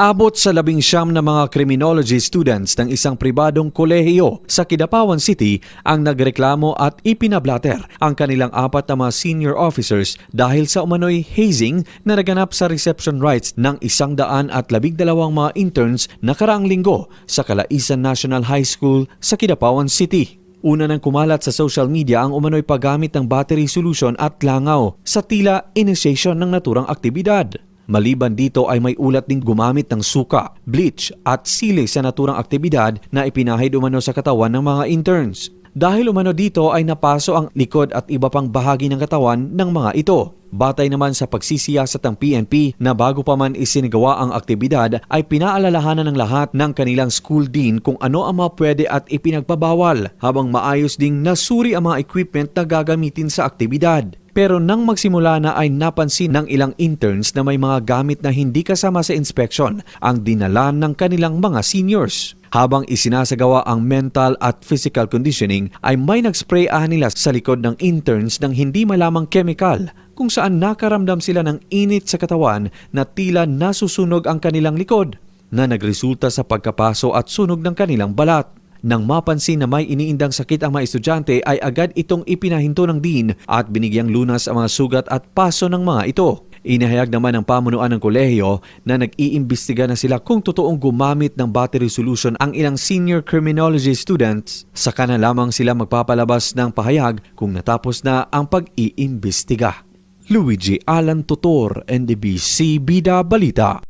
Abot sa labing siyam na mga criminology students ng isang pribadong kolehiyo sa Kidapawan City ang nagreklamo at ipinablater ang kanilang apat na mga senior officers dahil sa umano'y hazing na naganap sa reception rights ng isang daan at labing dalawang mga interns nakaraang linggo sa Kalaisan National High School sa Kidapawan City. Una nang kumalat sa social media ang umano'y paggamit ng battery solution at langaw sa tila initiation ng naturang aktibidad. Maliban dito ay may ulat ding gumamit ng suka, bleach at sili sa naturang aktibidad na ipinahid umano sa katawan ng mga interns. Dahil umano dito ay napaso ang likod at iba pang bahagi ng katawan ng mga ito. Batay naman sa pagsisiyasat ng PNP na bago pa man isinigawa ang aktibidad ay pinaalalahanan ng lahat ng kanilang school dean kung ano ang mga pwede at ipinagbabawal habang maayos ding nasuri ang mga equipment na gagamitin sa aktibidad. Pero nang magsimula na ay napansin ng ilang interns na may mga gamit na hindi kasama sa inspection ang dinala ng kanilang mga seniors. Habang isinasagawa ang mental at physical conditioning ay may nagspray nila sa likod ng interns ng hindi malamang chemical kung saan nakaramdam sila ng init sa katawan na tila nasusunog ang kanilang likod na nagresulta sa pagkapaso at sunog ng kanilang balat. Nang mapansin na may iniindang sakit ang mga estudyante ay agad itong ipinahinto ng dean at binigyang lunas ang mga sugat at paso ng mga ito. Inahayag naman ng pamunuan ng kolehiyo na nag-iimbestiga na sila kung totoong gumamit ng battery solution ang ilang senior criminology students. Saka na lamang sila magpapalabas ng pahayag kung natapos na ang pag-iimbestiga. Luigi Alan Tutor, NDBC Bida Balita.